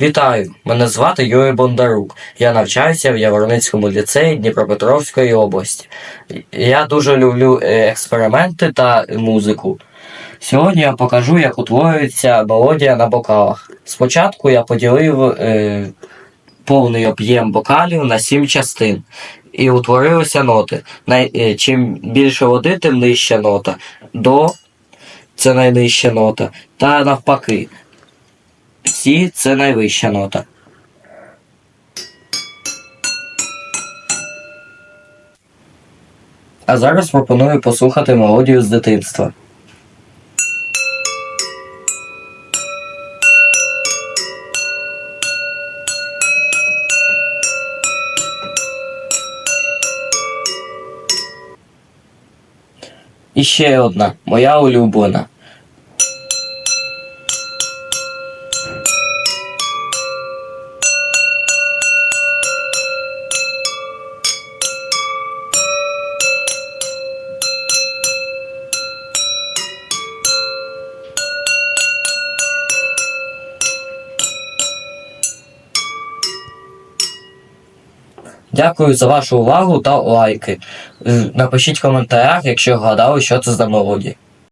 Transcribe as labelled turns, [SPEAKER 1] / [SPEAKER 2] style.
[SPEAKER 1] Вітаю! Мене звати Юрій Бондарук. Я навчаюся в Яворницькому ліцеї Дніпропетровської області. Я дуже люблю е, експерименти та музику. Сьогодні я покажу, як утворюється мелодія на бокалах. Спочатку я поділив е, повний об'єм бокалів на сім частин. І утворилися ноти. Най, е, чим більше води, тим нижча нота. До це найнижча нота. Та навпаки. Сі це найвища нота. А зараз пропоную послухати мелодію з дитинства. І ще одна, моя улюблена. Дякую за вашу увагу та лайки. Напишіть в коментарях, якщо вгадали, що це за мелодія.